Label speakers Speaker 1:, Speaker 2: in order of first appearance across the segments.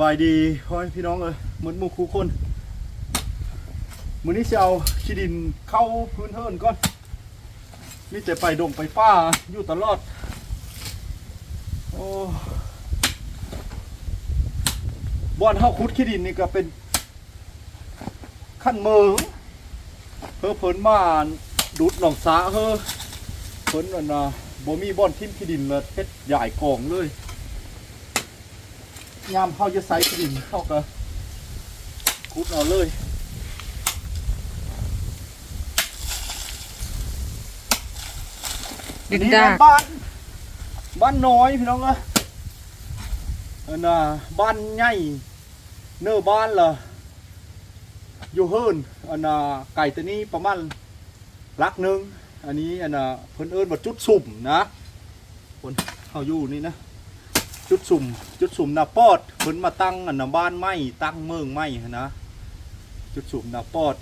Speaker 1: บายดีพ่อพี่น้องเอ้ยเหมือนมู่คู่คนมือนี้จะเอาขี้ดินเข้าพื้นเฮิรนก่อนมีแต่ไปดงไปป้าอยู่ตลอด โอ้บ่อนเฮาขุดขี้ดินนี่ก็เป็น ขั้นเมืองเพิ่เพิ่นมาดูดหนองสาเฮ้อเพิ่นนั่นน่ะบ่มีบ่อนทิ่มขี้ดินเลยเฮ็ดใหญ่กองเลย ยามเขาจะใส่กลิ่นเข้ากับคุดเอาเลย
Speaker 2: ดึก
Speaker 1: นี่
Speaker 2: ดา
Speaker 1: นะบ้าน บ้านน้อยพี่น้องเอ้ยอันน่ะบ้านใหญ่เนื้อบ้านล่ะอยู่เฮิรนอันน่ะไก่ตัวนี้ประมาณลักหนึ่งอันนี้อันน่ะเพิ่นเอิ้นว่าจุดสุ่มนะคนเขาอยู่นี่นะ จุดสุ่มจุดสุ่มนาปอดเพิ่นมาตั้งอันนะบ้านไม้ตั้งเมืองไม้หั้นะจุดสุ่มนาปอด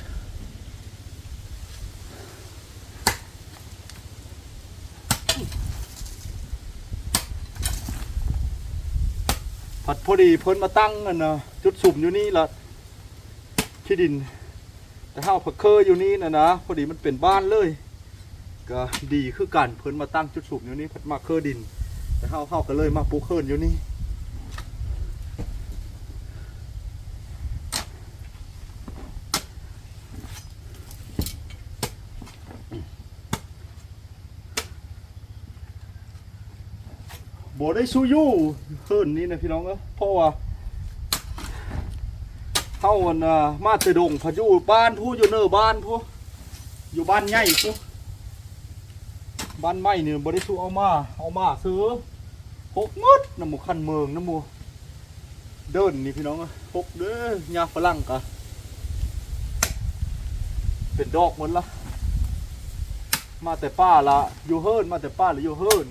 Speaker 1: ผัดพอดีเพิ่นมาตั้งอันนะจุดสุ่มอยู่นี่ละที่ดิน แต่เฮาผักเคยอยู่นี่นะนะพอดีมันเป็นบ้านเลย ก็ดีคือกันเพิ่นมาตั้งจุดสุ่มอยู่นี่ผัดมาเคยดิน แต่เฮาเฮาก็เลยมาปลูกเคินอยู่นี่บ่ได้สู้ยู่เคินนี่นะพี่น้องเอ้เพราะว่าเฮาอันน่ะมาแต่ดงพะอยู่บ้านผู้อยู่เนอบ้านผู้อยู่บ้านใหญ่ผู้บ้านใหม่เนี่ยบ่ได้สู้เอามา เอามาซื้อ หกมดน้ำหมูคันเมืองน้ำหมูเดินนี่พี่น้องหกเด้อยาฝรั่งกะเป็นดอกหมดละมาแต่ป้าละอยู่เฮิรนมาแต่ป้าละอยู่เฮิรน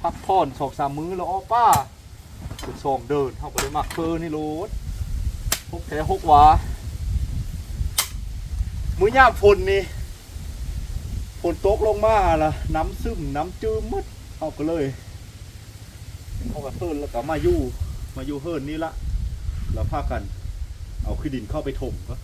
Speaker 1: พักผ่อนสองสามมื้อแล้วอ้อป้าเป็นสองเดินเขาไปได้มักเพอนี่โลดหกแท้หกวามื้อยามฝนนี่ฝนตกลงมาละน้ำซึมน้ำจืมหมดเขาก็เลย เขาก็เฮิรนแล้วก็มาอยู่มาอยู่เฮิรนนี่ละแล้วพากัน เอาขี้ดินเข้าไปถมก็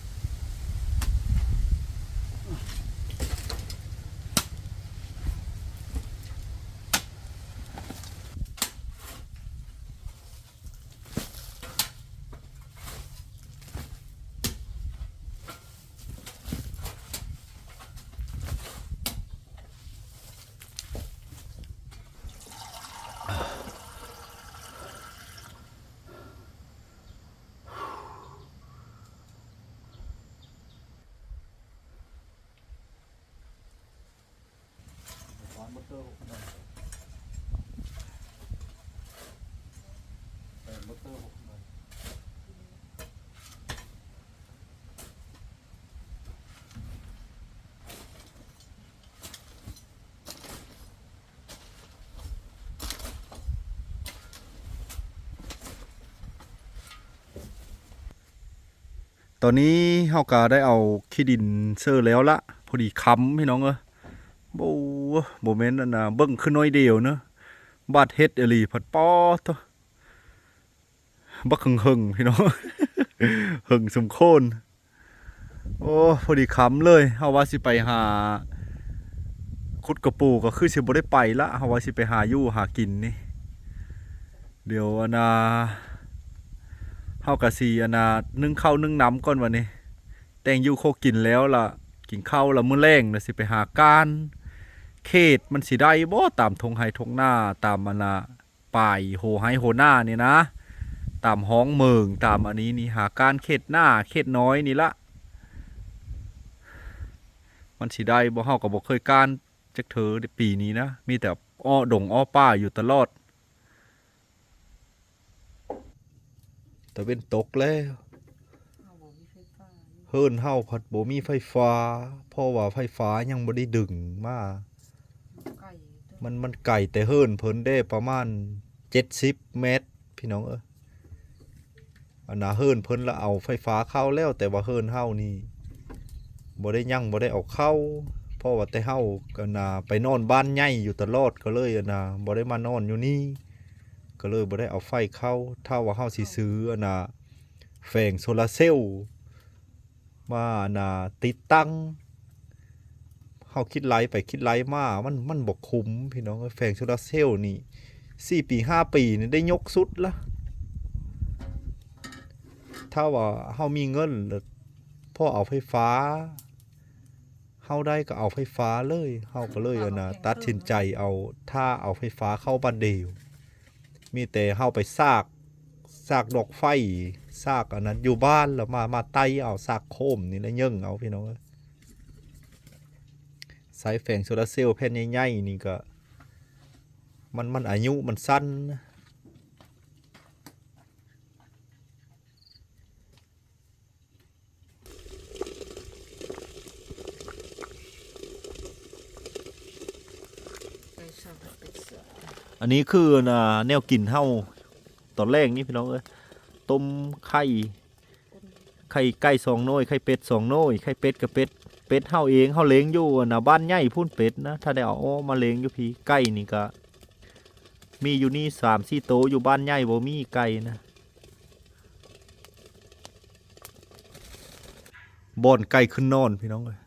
Speaker 1: ตอนนี้เฮาก็ได้เอาขี้ดินเซอร์แล้วละพอดีค้ำพี่น้องเอ้ยโบ โมเมนต์นั่นน่ะเบิ่งขึ้นน้อยเดียวเนอะบาดเฮ็ดอลีผัดปอตบักหึงหึงพี่น้องหึงสมโคนโอ้พอดีคำเลยเฮาว่าสิไปหาขุดกระปูก็คือสิบ่ได้ไปละเฮาว่าสิไปหาอยู่หากินนี่เดี๋ยวอนน่ะเฮากะสีอนน่ะนึ่งข้าวนึ่งน้ำก่อนวันนี้ แต่งอยู่โคกินแล้วล่ะ กินข้าวล้วมื้อแรงน่ะสิไปหาการ เขตมันสิได้บ่ตามทงไห้ทงหน้าตามอันน่ะป่ายโหไห้โหหน้านี่นะ ตามห้องเมืองตามอันนี้นี่หาการเขตหน้าเขตน้อยนี่ละมันสิได้บ่เฮาก็บ่เคยการจักเธอปีนี้นะมีแต่อ้อดงอ้อป้าอยู่ตลอดแต่เป็นตกแล้วเฮิรนเฮาผัดบ่มีไฟฟ้า เพราะว่าไฟฟ้ายังบ่ได้ดึงมา มันมันไก่แต่เฮิรนเพิ่นได้ประมาณ70เมตร พี่น้องเอ้ยอันน่ะเฮิรนเพิ่นละเอาไฟฟ้าเข้าแล้วแต่ว่าเฮิรนเฮานี่บ่ได้ยั่งบ่ได้เอาเข้าเพราะว่าแต่เฮาก็น่ะไปนอนบ้านใหญ่อยู่ตลอดก็เลยอันน่ะบ่ได้มานอนอยู่นี่ก็เลยบ่ได้เอาไฟเข้าถ้าว่าเฮาสิซื้ออันน่ะแฝงโซลาร์เซลล์มาอันน่ะติดตั้ง เฮาคิดไลไปคิดไลมามันมันบ่คุ้มพี่น้องเอ้ยแฝงโซลาร์เซลล์นี่4ปี5ปีนี่ได้ยกสุดละถ้าว่าเฮามีเงินแล้วพอเอาไฟฟ้าเฮาได้ก็เอาไฟฟ้าเลยเฮาก็เลยอันน่ะตัดสินใจเอาถ้าเอาไฟฟ้าเข้าบ้านเดียวมีแต่เฮาไปซากซากดอกไฟซากอันนั้นอยู่บ้านแล้วมามาไต้เอาซากโคมนี่แล้วยิงเอาพี่น้องเอ้ย สายแฝงโซลาเซลล์แผ่นใหญ่ๆนี่ก็ มันมันอายุมันสั้น
Speaker 2: อั
Speaker 1: นนี้คือน่ะแนวกินเฮาตอนแรกนี่พี่น้องเอ้ยต้มไข่ไข่ไก่สองน้อยไข่เป็ดสองน้อยไข่เป็ดกับเป็ด เป็ดเฮาเองเฮาเลี้ยงอยู่นะบ้านใหญ่พุ่นเป็ดนะถ้าได้เอามาเลี้ยงอยู่พี่ไก่นี่ก็มีอยู่นี่สามสี่โตวอยู่บ้านใหญ่บ่มีไก่นะบ่อนไก่ขึ้นนอนพี่น้องเอ้ย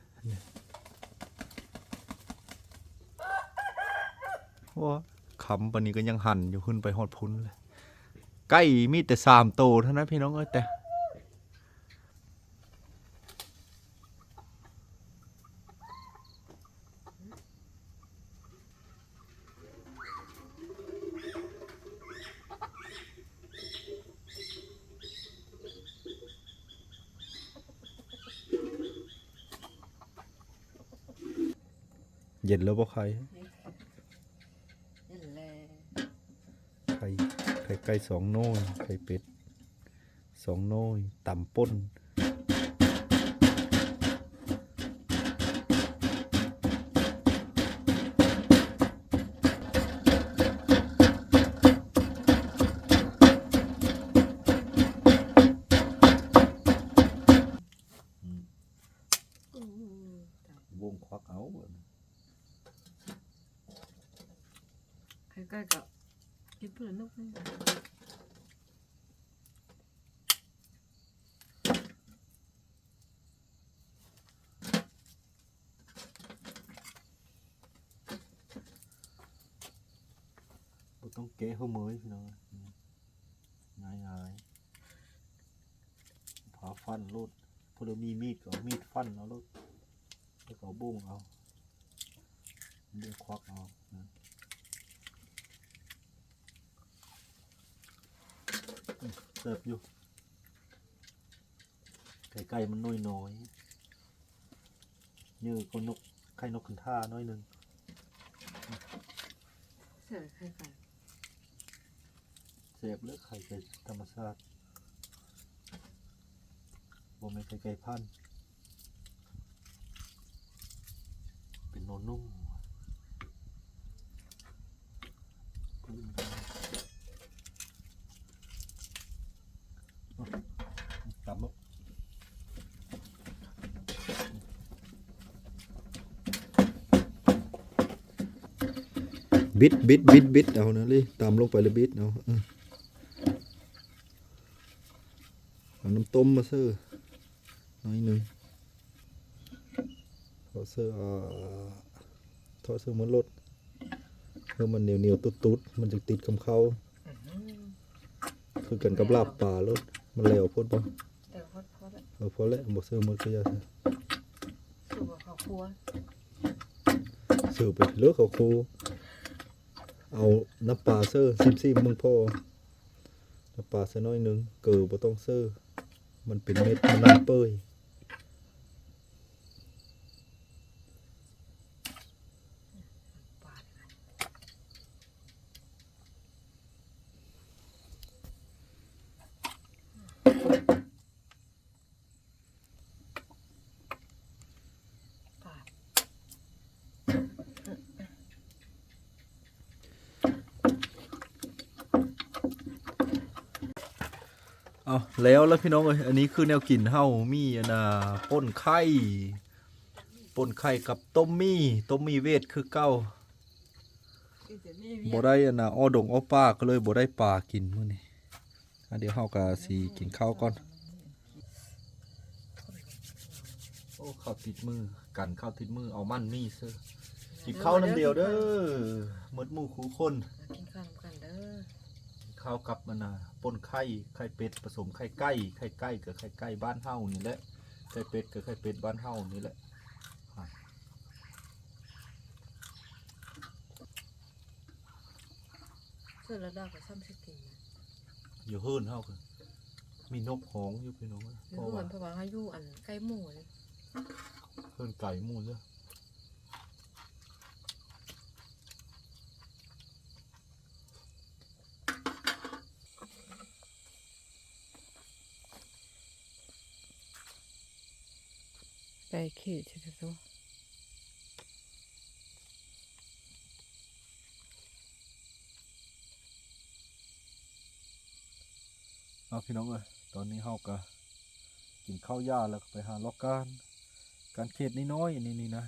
Speaker 1: ว้าคำปานนี้ก็ยังหันอยู่ขึ้นไปหอดพุ้นเลยใกล้มีแต่สามโตวเท่านั้นพี่น้องเอ้ยแต่ เย็นแล้วบ่ใคร
Speaker 2: นี่แหละ
Speaker 1: ไข่ไข่ไก่สองโน้ยไข่เป็ดสองโน้ยต่ำป้น กะหัวมือพี่น้องง่ายง่ายๆผาฟันรูดพอเรามีมีดก็มีดฟันเอารูดแล้วก็บุ้งเอาเดี๋ยวควักเอาเสิร์ฟอยู่ไก่ไก่มันน้อยน้อยๆเนื้อก็นกไข่นกขันท่าน้อยหนึ่ง
Speaker 2: เสือใครกัน
Speaker 1: เสียบเลือไข่ไก่ธรรมชาติบ่ม่นไข่ไก่พันธุ์เป็นโนนุ่มตำลูกบิดบิดบิดบิดเอานะเลยตามลงไปเลยบิดเอา เออเอาน้ำต้มมาเสื้อน้อยหนึ่งทอดเสื้ออ่าทอดเสื้อเหมันรถเพื่อมันเหนียวเหนียวๆตุดตุดๆมันจะติดกับเขาคือกันกับลาบป่ารถมันแล้วโพดบ่
Speaker 2: แต่พอพอแล้ว
Speaker 1: เอาพอแล้วบ่เสื้อหมันก็อยา
Speaker 2: สูบเขาครัว
Speaker 1: ซื้อไปเลือกเขาครูเอาน้ำปลาเสื้อซิมซิมมึงพ่อน้ำปลาเสื้อน้อยหนึ่งเกิดบ่ต้องเสื้อ มันเป็นเม็ดมันน้ำเปื่อย เอาแล้วแล้วพี่น้องเอ้ยอันนี้คือแนวกินเฮามีอันน่ะป่นไข่ป่นไข่กับต้มมี่ต้มมี่เวทคือเก้า
Speaker 2: วีย
Speaker 1: บ่ได้อันน่ะอ้อดงอ้อป้าก็เลยบ่ได้ปลากินมื้อนี้อะเดี๋ยวเฮาก็สิกินข้าวก่อนโอ้ข้าวติดมือกันข้าวติดมือเอามันมีเซอกินข้าวน้ำเดียวเด้อหมดหมู่คู่คน
Speaker 2: กินข้าวนำกันเด้อ
Speaker 1: ข้าวกับมันน่ะป่นไข่ไข่เป็ดผสมไข่ไก่ไข่ไก่กับไข่ไก่บ้านเฮานี่แหละไข่เป็ดกับไข่เป็ดบ้านเฮานี่แหละ
Speaker 2: เสื้อระดับกับซ้ำสกินนะ
Speaker 1: อยู่เฮิรนเฮาคือมีนกหองอยู่พี่น้องเอ้ย
Speaker 2: อยู่
Speaker 1: เพราะ
Speaker 2: เหมื
Speaker 1: ว่า
Speaker 2: อนเพราะว่าเขาอยู่อันใกล้หมู่เลย
Speaker 1: เฮิรนไก่หมูเด้อ
Speaker 2: ไขีดสิตัว
Speaker 1: เอาพี่น้องเอ้ยตอนนี้เฮาก็กินข้าวยาแล้วก็ไปหาล็อกการ การเขตน้อยๆอันนี้นี่นะ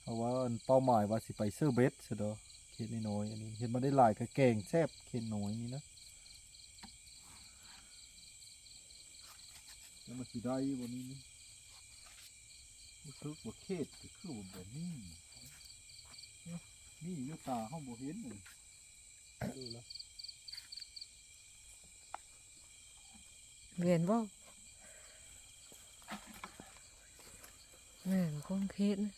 Speaker 1: เพราะว่าเป้าหมายว่าสิไปเซอร์เบสซะดอเขตน้อยๆอันนี้เห็นมาได้หลายก็แกงแซ่บเขตน้อยนี่นะแล้วมันสิได้บ่นี้นี่ รู้สึกว่าเขตก็คือว่าแบบนี้เนี่ยนี่อยู่ตาเฮาบ่เห็นเลยดูแล้ว
Speaker 2: เรียนบ่แม่นคงคิดนะ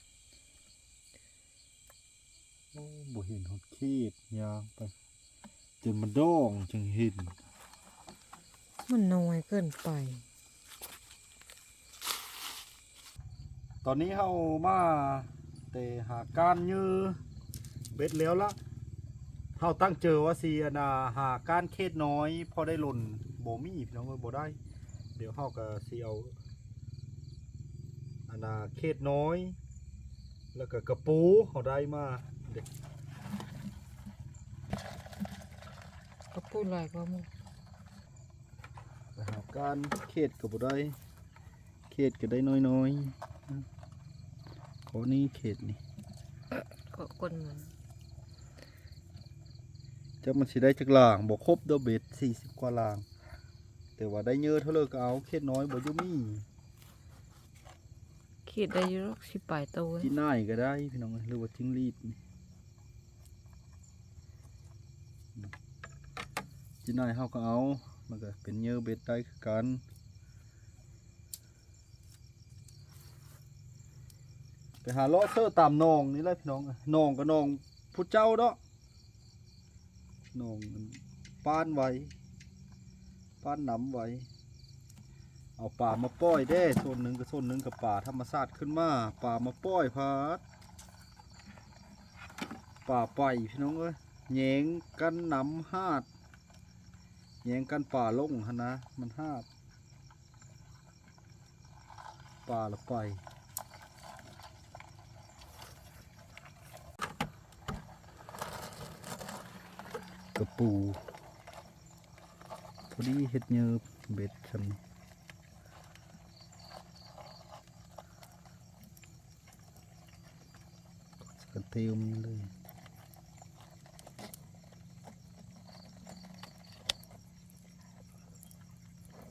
Speaker 1: โอ้บ่เห็นหดเขตยางไปจนมันดองจึงเห็น
Speaker 2: มันน้อยเกินไป
Speaker 1: ตอนนี้เฮามาแต่หาการยือเบ็ดแล้วละเฮาตั้งเจอว่าสิอันน่ะหาการเขตน้อย พอได้หล่นบ่มีพี่น้องเอ้ยบ่ได้ เดี๋ยวเฮาก็สิเอาอันน่ะเขตน้อย แล้วก็กระปูเฮาได้มาเด็ก
Speaker 2: ก็พูดหลายกว่าหมู่
Speaker 1: ไปหาการเขตก็บ่ได้เขตก็ได้น้อยๆ นะขอนี้เขตนี่
Speaker 2: ก็คนมัน
Speaker 1: จักมันสิได้จักลางบ่ครบเดอเบ็ด40กว่าลาง แต่ว่าได้เยอะเท่าเลยก็เอาเขตน้อยบ่อยู่มี
Speaker 2: คิดได้อยู่หรอกสิปลายตัว
Speaker 1: จีน่ายก็ได้พี่น้องเอ้ยหรือว่าจิ้งรีดนี่จีน่ายเฮาก็เอา มันก็เป็นเยอะเบ็ดได้คือกัน ไปหาเลาะเซอร์ตามนองนี่แหละพี่น้องเอ้ยหนองก็นองผู้เจ้าเนาะนองมันป้านไว้ป้านหน้ำไว้เอาป่ามาป้อยได้ส่วนหนึ่งกับส่วนหนึ่งกับป่าธรรมชาติขึ้นมาป่ามาป้อยพัดป่าไปพี่น้องเอ้ยแยงกันหนำหาดแยงกันป่าลงหนนะมันหาดป่าละไป กระปูพอดีเห็ดเยือเบ็ดซำนี้กระเทียมเลย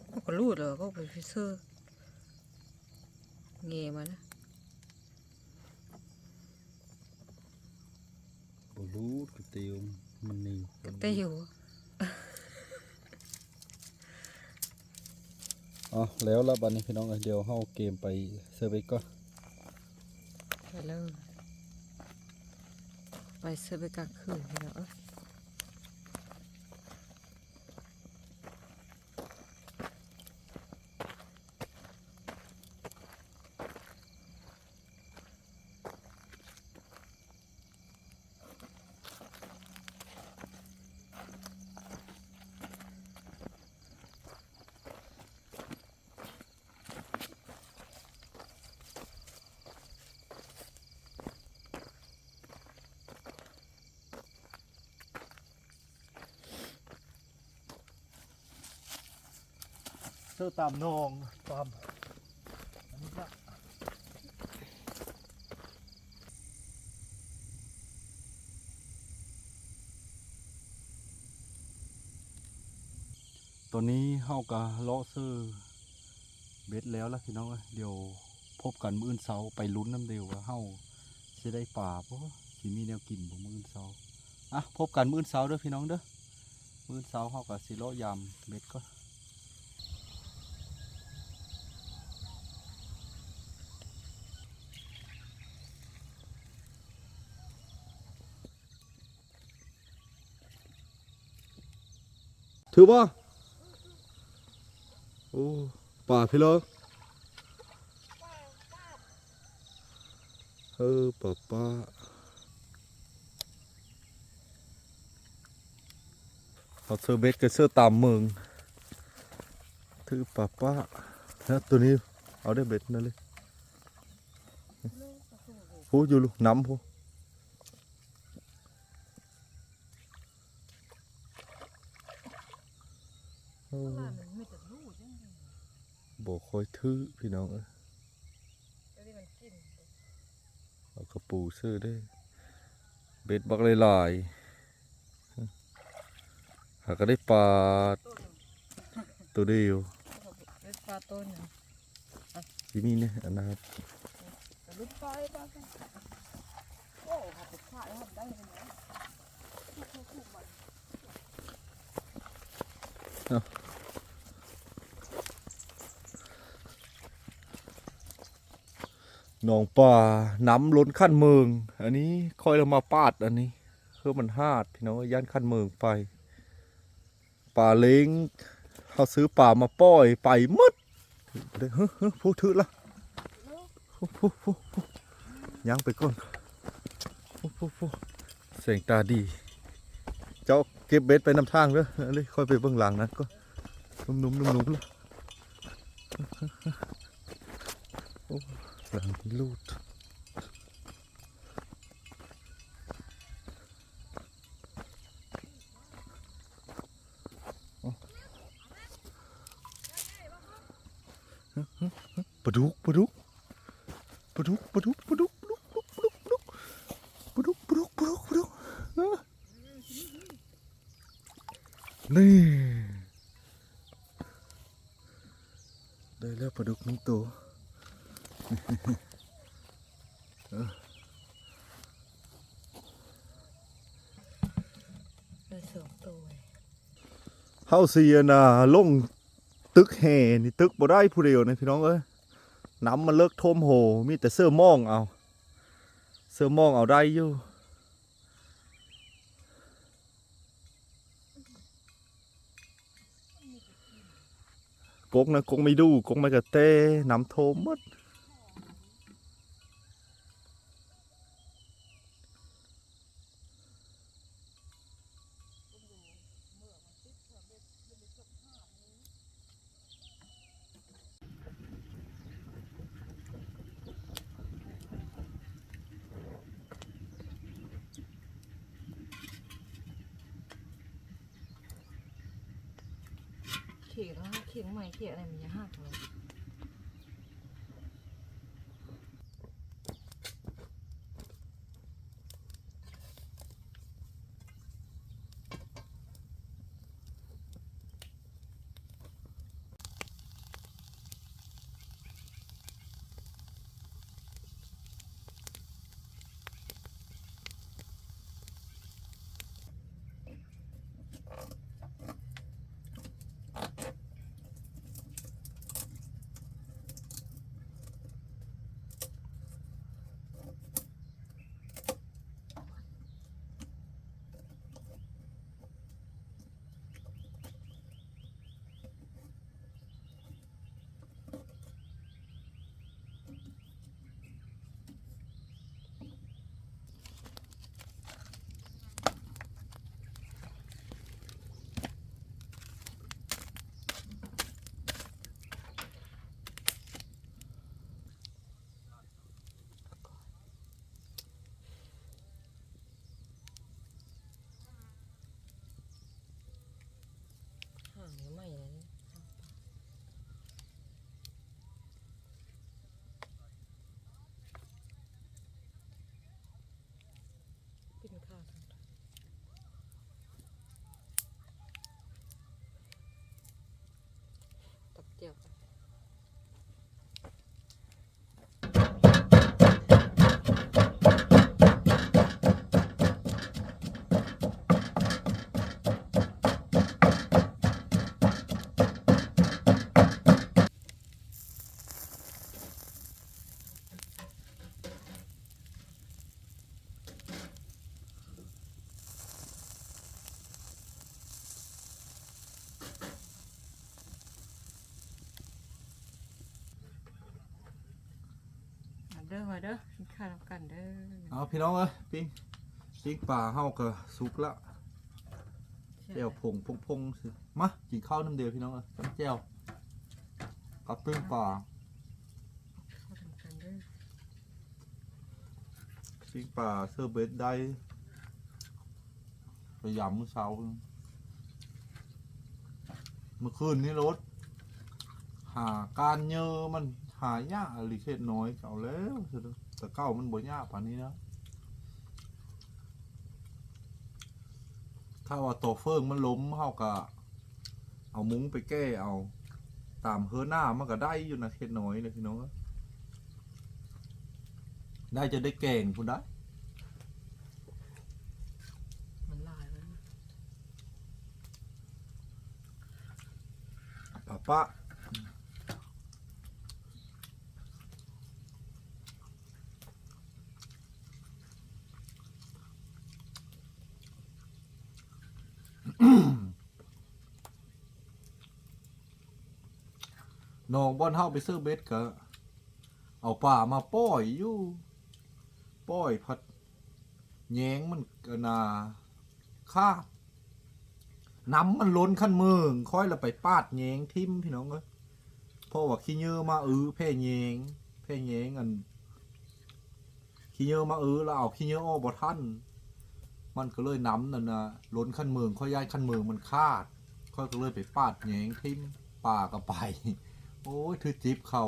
Speaker 2: มันก็รูดเลยก็ไปฟิเซอร์เงยมานะ
Speaker 1: บรูดกระเทียม มันนี่
Speaker 2: แต่อยู่
Speaker 1: อ๋อแล้วละบัดนี้พี่น้องเอ้ยเดี๋ยวเฮาเกมไปเซอร์เวก่อน
Speaker 2: ไปเลยไปเสื้อไปกลางคืนพี่น้อง อ
Speaker 1: ตามนองตามอันนี้
Speaker 2: ก็
Speaker 1: ตอนนี้เฮากะเลาะซื้อเบ็ดแล้วล่ะพี่น้องเดี๋ยวพบกันมื้ออื่นเสาไปลุ้นน้ำเดียวว่าเฮาสิได้ป่าบ่สิมีแนวกินบ่มื้ออื่นเสาอะพบกันมื้ออื่นเสาเด้อพี่น้องเด้อมื้ออื่นเสาเฮากะสิเลาะยามเบ็ดก็ ถือบ่โอ้ป่าพี่น้อเออป้าป้าเอาเสื้อเบ็ดกับเสื้อตามเมืองถือป้าป้าแล้วตัวนี้เอาได้เบ็ดนั่นเลยพูอยู่ลูกน้ำพูอ้
Speaker 2: ว่ามันไม่จะรู้จังเลย
Speaker 1: บอกคอยถือพี่น้องเอ้ยเอากระปูซื้อได้เบ็ดบักหลายๆหาก็ได้ปลา
Speaker 2: ตั
Speaker 1: วเดียว
Speaker 2: เป็นปลาต้นน่ะ
Speaker 1: ที่นี่เนี่ยอันะครับ
Speaker 2: ลุ้นปลาไอ้ปลากันโอ้หัดไปฆ่าได้เลยนะคู่ๆๆมัน
Speaker 1: หนองปลาน้ำล้นขั้นเมือง อันนี้คอยเรามาปาดอันนี้คือมันหาดพี่น้องย่านขั้นเมืองไปปลาเล้งเขาซื้อปลามาปล่อยไปมดเด้อเฮ้ยเฮ้ยพูดถือละพูดพูดพูดพูดยังไปก่อนพูดพูดพูดเสียงตาดี เจ้าเก็บเบ็ดไปนำทางเด้ออันนี้ค่อยไปเบื้องหลังนั้นก็นุ่มๆนุ่มๆละโอ้ หลังนี้ลูดปลาดุกปลาดุกปลาดุกปลาดุกปลาดุกปลาดุกปลาดุกปลาดุกปลาดุกปลาดุกปลาดุกนี่ะนี่ได้แล้วปลาดุกหนึ่งตัว
Speaker 2: เลยสองตัว
Speaker 1: เฮาเสียน่ะลงตึกแห่นี่ตึกบ่ได้ผู้เดียวนะพี่น้องเอ้ยน้ำมันเลิกท่วมโห มีแต่เสื้อมองเอา เสื้อมองเอาได้อยู่กกนะกกไม่ดูกกไม่กระเต้น้ำโทมหมด
Speaker 2: มันจะหักเลย ด้อมาเด้อกินข้าวกันเด้อ
Speaker 1: เอาพี่น้องเอ้ยปิ้งปิ้งปลาเฮาก็สุกละแจ่วผงพงพงๆสิมากินข้าวน้ำเดียวพี่น้องเอ้ยจ้ำแจ่วกับปิ้งปลา
Speaker 2: ข้าวกันเด้อ
Speaker 1: ปิ้งปลาเซอร์เบสได้ไปยำมื้อเช้าเมื่อคืนนี้รถหาการเยอะมัน หายากอะไรเขตน้อยเอาแล้วเถอะแต่เก้ามันบ่ยากป่านนี้นะถ้าว่าตัวเฟิงมันล้มเฮาก็เอามุ้งไปแก้เอา ตามเฮือหน้ามันก็ได้อยู่นะเขตน้อยเลยพี่น้องเอ้ยได้จะได้แก่งคุณได้
Speaker 2: มันลายแล้วนะ
Speaker 1: ป้าปะ น้องบอนเฮาไปซื้อเบ็ดก็เอาป่ามาป้อยอยู่ป้อยพัดแยงมันก็นาค่าน้ำมันล้นขั้นเมืองค่อยละไปปาดแยงทิมพี่น้องเอ้ยพราะว่าขี้เยอมาอื้อแพ่แยงแพ่แยงอันขี้เยอมาอื้อแล้วเอาขี้เยอออกบ่ทัน มันก็เลยน้ำนั่นนะล้นขั้นเมืองค่อยย้ายขั้นเมืองมันคาดค่อยก็เลยไปปาดแยงทิมป่าก็ไป โอ้ยถือจิบเขา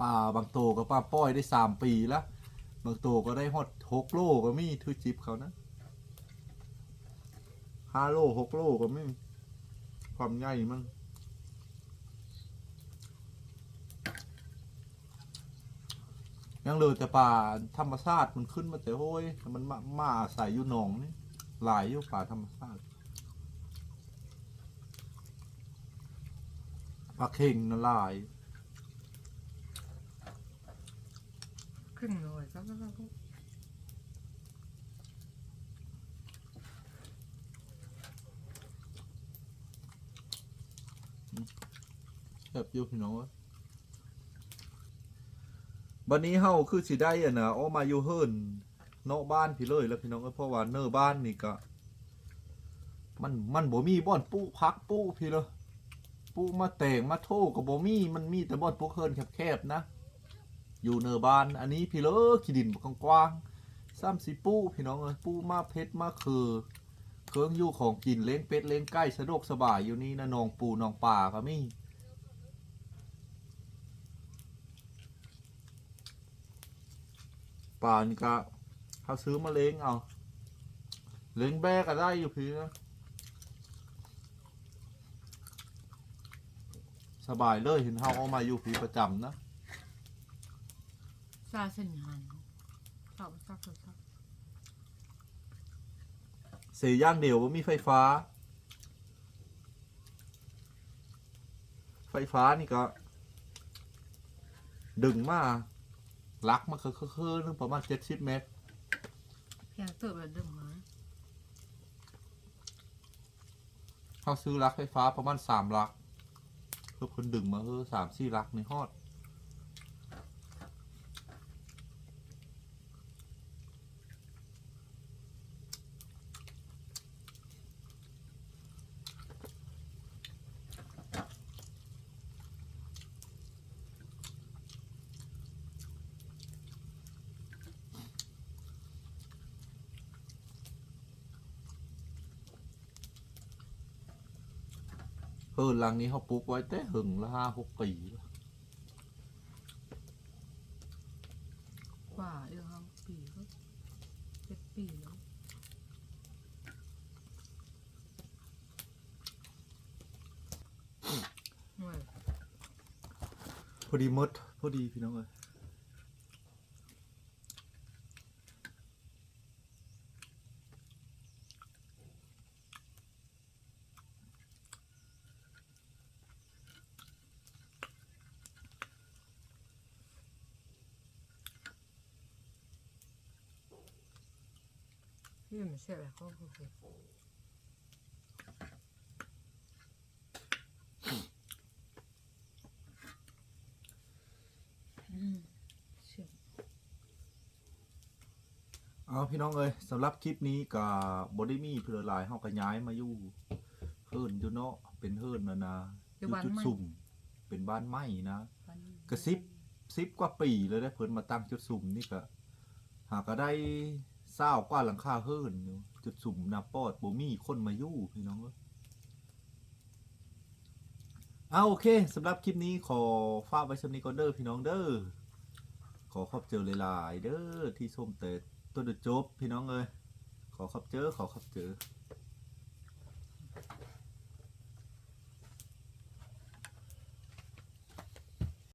Speaker 1: ป่าบางโตก็ป้าป้อยได้สามปีแล้วบางโตก็ได้ฮอดหกโลก็มีถือจิบเขานะห้าโลหกโลก็ไม่ความใหญ่มัน ยังเหลือแต่ป่าธรรมชาติมันขึ้นมาแต่โอ้ยมันมามาอาศัยอยู่หนองนี่หลายอยู่ป่าธรรมชาติปลาเข่งน่ะหลาย
Speaker 2: ครึ่งหน่อยก็ก็ก็
Speaker 1: แบบอยู่พี่น้องเว้ย บันนี้เฮาคือสิได้อะนะออกมาอยู่เฮิรนนอกบ้านพี่เลยแล้วพี่น้องเอ้ยเพราะว่าเนอบ้านนี่ก็มันมันบ่มีบ่อนปูพักปูพี่เลยปูมาแต่งมาโทก็บ่มีมันมีแต่บ่อนปูเฮิรนแคบๆนะ อยู่เนอบ้านอันนี้พี่เลยขี้ดินกว้างๆซ้ำสิปูพี่น้องเอ้ยปูมาเพชรมาคือเครื่องอยู่ของกินเลี้ยงเป็ดเลี้ยงไก่สะดวกสบายอยู่นี่นะน้องปูน้องป่าก็มี ป่านก็เขาซื้อมาเลี้ยงเอา เลี้ยงแบกก็ได้อยู่พี่นะสบายเลยเห็นเขาเอามาอยู่พี่ประจำนะ
Speaker 2: ซาเส้นหันชอบชอบชอบชอบ
Speaker 1: เสียย่างเดียวว่ามีไฟฟ้า ไฟฟ้านี่ก็ ดึงมา ลักมาคือคือนึงประมาณเจ็ดสิบเมตร
Speaker 2: เพียงเติบแบบเดิมมา
Speaker 1: เขาซื้อลักไฟฟ้าประมาณสามลักเพื่อคนดึงมาเออสามสี่ลักในฮอด เออหลังนี้เขาปลูกไว้แต่หึงละห้าหกปีแล้ว
Speaker 2: กว่าเดือนห้าปีก็เจ็ดปีแล้วหน่วย
Speaker 1: พอดีหมดพอดีพี่น้องเอ้ย
Speaker 2: สียแบบก็คืออืมเสีย
Speaker 1: เอาพี่น้องเอ้ยสำหรับคลิปนี้กับบอดี้มีเพื่อหลายเฮาก็ย้ายมาอยู่เฮิรนอยู่เนาะเป็นเฮิรนนะนะอยู่จุดสุ่มเป็นบ้านไม้นะกระซิบสิบกว่าปีเลยได้เพิ่นมาตั้งจุดสุ่มนี่ก็หากก็ได้ เศร้ากว่าหลังคาเฮิรนจุดสุ่มนาปอดโบมี่คนมายู่พี่น้องเอ้ยเอาโอเคสำหรับคลิปนี้ขอฝากไว้สำนี้ก่อนเด้อพี่น้องเด้อขอขอบเจอหลายๆเด้อที่ชมแต่ต้นจนจบพี่น้องเอ้ยขอขอบเจอขอขอบเจอ